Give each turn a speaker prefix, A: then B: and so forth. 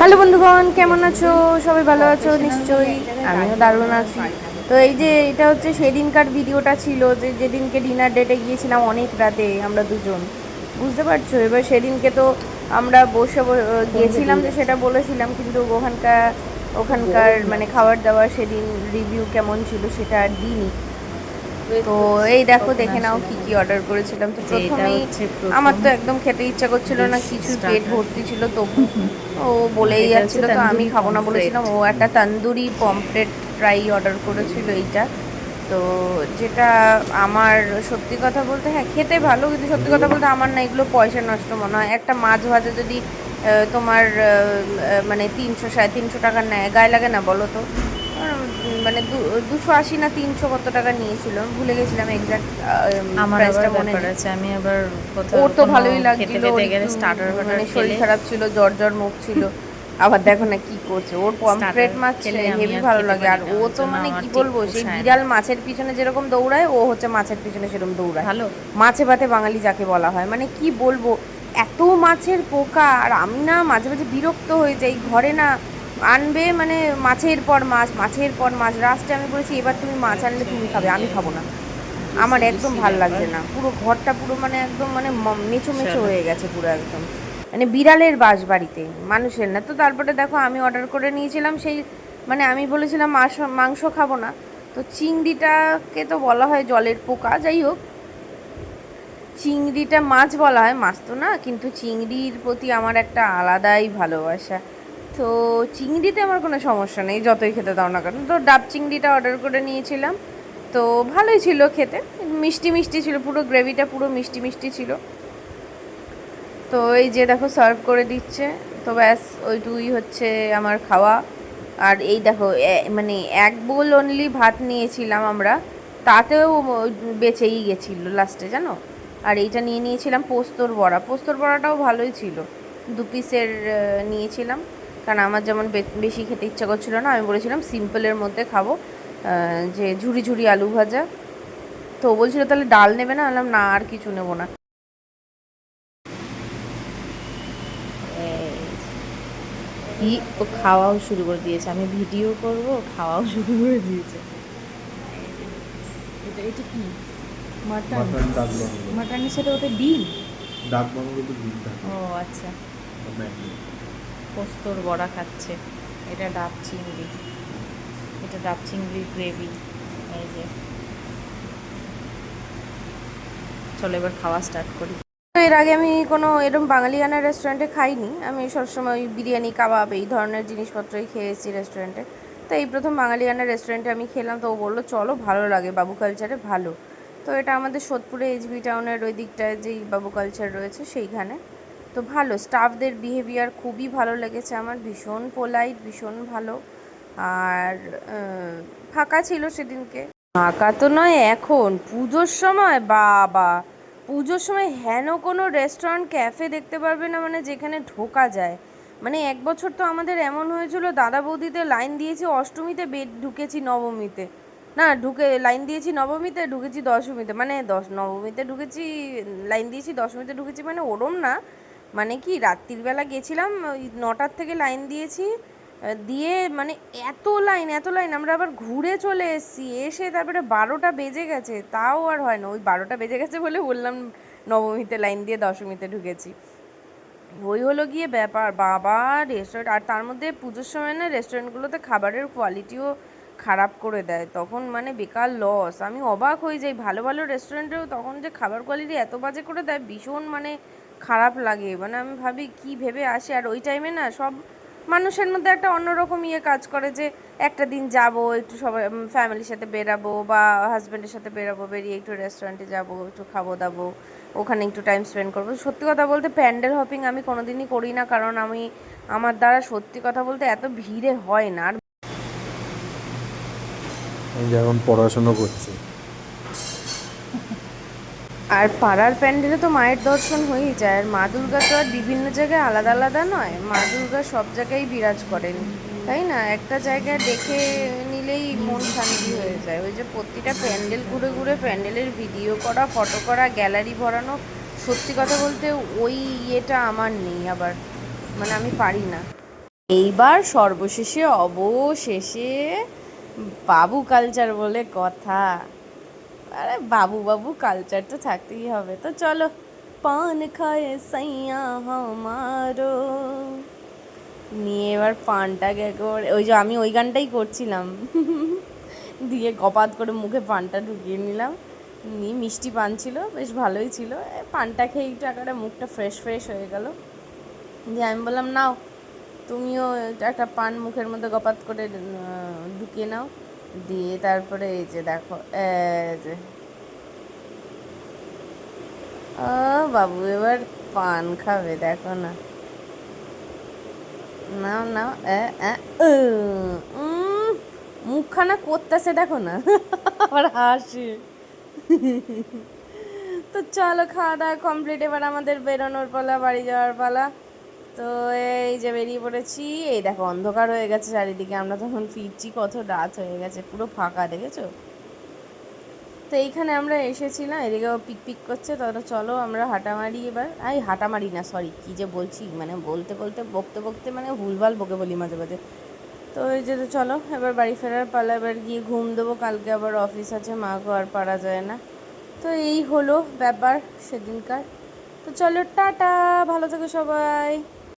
A: Hello বন্ধুগণ, কেমন আছো? সবাই ভালো আছো? নিশ্চয়ই আমিও দারুণ আছি। তো এই যে এটা হচ্ছে সেদিনকার ভিডিওটা ছিল যে যেদিনকে ডিনার ডেটে গিয়েছিলাম অনেক রাতে আমরা দুজন। বুঝতে পারছ? এবার সেদিনকে তো আমরা বসে গিয়েছিলাম যে সেটা বলেছিলাম, কিন্তু ওখানকার ওখানকার মানে খাবার দাবার সেদিন রিভিউ কেমন ছিল সেটা আর দিইনি। তো এই দেখো দেখে নাও কি কি অর্ডার করেছিলাম। তো প্রথমেই আমার তো একদম খেতে ইচ্ছা করছিল না কিছু পেট ভর্তি ছিল তবু ও বলেই যাচ্ছিল তো আমি খাব না বলেছিলাম। ও একটা তন্দুরি পমফ্রেট ফ্রাই অর্ডার করেছিল এইটা। তো যেটা আমার সত্যি কথা বলতে হ্যাঁ খেতে ভালো কিন্তু সত্যি কথা বলতে আমার না এগুলো পয়সা নষ্ট মনে হয়। একটা মাছ ভাজা যদি তোমার মানে তিনশো সাড়ে তিনশো টাকার নেয় গায়ে লাগে না বলো তো? মানে দুশো আশি না তিনশো কত টাকা নিয়েছিল? ভুলে গেছিলাম এক্সাক্ট
B: আমার আবার
A: মনে
B: ব্যাপার আছে আমি আবার
A: ওর তো ভালোই লাগছিল
B: স্টার্টার
A: মানে শরীর খারাপ ছিল জ্বর জ্বর মুখ ছিল। আবার দেখো না কি করছে ওর পমফ্রেট মাছ
B: খেলে
A: হেভি ভালো লাগে। আর ও তো মানে কি বলব সেই বিড়াল মাছের পিছনে যেরকম দৌড়ায় ও হচ্ছে মাছের পিছনে সেরকম দৌড়ায়।
B: ভালো।
A: মাছে ভাতে বাঙালি যাকে বলা হয়। মানে কি বলব এত মাছের পোকা আর আমি না মাঝে মাঝে বিরক্ত হয়ে যাই ঘরে না আনবে মানে মাছের পর মাছ মাছের পর মাছ। লাস্টে আমি বলেছি এবার তুমি মাছ আনলে তুমি খাবে আমি খাব না। আমার একদম ভালো লাগছে না। পুরো ঘরটা পুরো মানে একদম মানে মেচো মেচো হয়ে গেছে পুরো একদম। মানে বিড়ালের বাস বাড়িতে মানুষের না। তো তারপরে দেখো আমি অর্ডার করে নিয়েছিলাম সেই মানে আমি বলেছিলাম মাছ মাংস খাব না। তো চিংড়িটাকে তো বলা হয় জলের পোকা যাই হোক। চিংড়িটা মাছ বলা হয় মাছ তো না কিন্তু চিংড়ির প্রতি আমার একটা আলাদাই ভালোবাসা। তো চিংড়িতে আমার কোনো সমস্যা নেই, যতই খেতে দাও না কেন। তো ডাব চিংড়িটা অর্ডার করে নিয়েছিলাম। তো ভালোই ছিল খেতে, মিষ্টি মিষ্টি ছিল, পুরো গ্রেভিটা পুরো মিষ্টি মিষ্টি ছিল। তো এই যে দেখো সার্ভ করে দিচ্ছে, তো ব্যাস, ওইটুকুই হচ্ছে আমার খাওয়া। আর এই দেখো মানে এক বোল অনলি ভাত নিয়েছিলাম আমরা, তাতেও বেঁচেই গেছিল লাস্টে জানো? আর এইটা নিয়ে নিয়েছিলাম পোস্তর বড়া। পোস্তর বড়াটাও ভালোই ছিল। দু পিসের নিয়েছিলাম। কারণ আমার যেমন বে- বেশি খেতে ইচ্ছা করছিল না আমি বলেছিলাম সিম্পলের মধ্যে খাব যে ঝুড়ি ঝুড়ি আলু ভাজা। তো বলছিল তাহলে ডাল নেবে না? বললাম না আর কিছু নেব না।
B: ই ও খাওয়াও শুরু করে দিয়েছে। আমি ভিডিও করব খাওয়াও শুরু করে দিয়েছে। এটা এটা কি? মাটন? মাটনের সাথে ওটা ডিম?
C: ডাক বাংলো তো ডিম থাকে।
B: ও আচ্ছা। পোস্তর বড়া খাচ্ছে। এটা ডাব চিংড়ি। এটা ডাব চিংড়ির গ্রেভি। এই যে। চলো এবার খাওয়া স্টার্ট করি।
A: তো এর আগে আমি কোনো এরকম বাঙালিয়ানা রেস্টুরেন্টে খাইনি। আমি সবসময় বিরিয়ানি, কাবাব এই ধরনের জিনিসপত্রই খেয়েছি রেস্টুরেন্টে তো এই প্রথম বাঙালিয়ানা রেস্টুরেন্টে আমি খেলাম তো ও বলল, চলো, ভালো লাগে, বাবু কালচারে ভালো। তো এটা আমাদের সোদপুরে এইচবি টাউনের ওই দিকটায় যেই বাবু কালচার রয়েছে সেইখানে। তো ভালো স্টাফদের বিহেভিয়ার খুবই ভালো লেগেছে আমার, ভীষণ পোলাইট ভীষণ ভালো। আর ফাঁকা ছিল সেদিনকে। ফাঁকা তো নয়, এখন পুজোর সময়, বাবা! পুজোর সময় হেন কোনো রেস্টুরেন্ট ক্যাফে দেখতে পারবে না মানে যেখানে ঢোকা যায়। মানে এক বছর তো আমাদের এমন হয়েছিল, দাদা বৌদিতে লাইন দিয়েছি, অষ্টমীতে বেড ঢুকেছি নবমীতে। না, ঢুকে লাইন দিয়েছি নবমীতে, ঢুকেছি দশমীতে। মানে দশ, নবমীতে ঢুকেছি লাইন দিয়েছি, দশমীতে ঢুকেছি মানে ওরম না। মানে কি, রাত্রির বেলা গেছিলাম, ওই নটার থেকে লাইন দিয়েছি দিয়ে মানে এত লাইন এত লাইন, আমরা আবার ঘুরে চলে এসেছি, এসে তারপরে বারোটা বেজে গেছে, তাও আর হয় না, ওই বারোটা বেজে গেছে বলে বললাম নবমীতে লাইন দিয়ে দশমীতে ঢুকেছি। ওই হলো গিয়ে ব্যাপার, বাবা রেস্টুরেন্ট আর তার মধ্যে পুজোর সময় না রেস্টুরেন্টগুলোতে খাবারের কোয়ালিটিও খারাপ করে দেয়, তখন মানে বেকার লস আমি অবাক হয়ে যাই, ভালো ভালো রেস্টুরেন্টেও তখন যে খাবার কোয়ালিটি এত বাজে করে দেয়, ভীষণ মানে খারাপ লাগে। মানে আমি ভাবি কি ভেবে আসে। আর ওই টাইমে না সব মানুষের মধ্যে একটা অন্যরকম ইয়ে কাজ করে যে, একটা দিন যাব, একটু সবাই ফ্যামিলির সাথে বেরাবো বা হাজব্যান্ডের সাথে বেরাবো, বেরিয়ে একটু রেস্টুরেন্টে যাব, একটু খাব দাবো, ওখানে একটু টাইম স্পেন্ড করব। সত্যি কথা বলতে প্যান্ডেল হপিং আমি কোনোদিনই করি না। কারণ আমি, আমার দ্বারা সত্যি কথা বলতে এত ভিড়ে হয় না। আর
C: যখন পড়াশুনো করছি।
A: আর পাড়ার প্যান্ডেলে তো মায়ের দর্শন হয়েই যায়। আর মা দুর্গা তো আর বিভিন্ন জায়গায় আলাদা আলাদা নয়। মা দুর্গা সব জায়গায় বিরাজ করেন, তাই না? একটা জায়গায় দেখে নিলেই মন শান্তি হয়ে যায়। ওই যে প্রতিটা প্যান্ডেল ঘুরে ঘুরে প্যান্ডেলের ভিডিও করা, ফটো করা, গ্যালারি ভরানো, সত্যি কথা বলতে ওই ইয়েটা আমার নেই আবার। মানে আমি পারি না। এইবার সর্বশেষে, অবশেষে বাবু কালচার বলে কথা। আরে বাবু বাবু কালচার তো থাকতেই হবে। তো চলো, পান খায় সাইয়া হামারো। নিয়ে এবার পানটাকে একেবারে, ওই যে আমি ওই গানটাই করছিলাম। দিয়ে কপাত করে মুখে পানটা ঢুকিয়ে নিলাম। নিয়ে মিষ্টি পান ছিল, বেশ ভালোই ছিল। পানটা খেয়ে একটু একেবারে মুখটা ফ্রেশ ফ্রেশ হয়ে গেল। দিয়ে আমি বললাম, নাও, তুমিও একটা পান মুখের মধ্যে গপাত করে ঢুকিয়ে নাও। দিয়ে তারপরে এই যে দেখো যে। ও বাবু, এবার পান খাবে, দেখো না। নাও নাও মুখখানা করতেছে, দেখো না। আবার হাসি। তো চলো খাওয়া দাওয়া কমপ্লিট এবার আমাদের বেরোনোর পালা, বাড়ি যাওয়ার পালা। তো এই যে বেরিয়ে পড়েছি, এই দেখো অন্ধকার হয়ে গেছে চারিদিকে, আমরা তখন ফিরছি, কত রাত হয়ে গেছে, পুরো ফাঁকা, দেখেছ? তো এইখানে আমরা এসেছিলাম এদিকেও পিক পিক করছে, তো চলো আমরা হাঁটা মারি এবার। এই হাঁটা মারি না সরি কী যে বলছি মানে বলতে বলতে, বকতে বকতে মানে ভুলভাল বকে বলি মাঝে মাঝে। তো এই যে, চলো, এবার বাড়ি ফেরার পালা, এবার গিয়ে ঘুম দেবো, কালকে আবার অফিস আছে মাকেও আর পারা যায় না। তো এই হলো ব্যাপার সেদিনকার। তো চলো, টাটা, ভালো থেকো সবাই।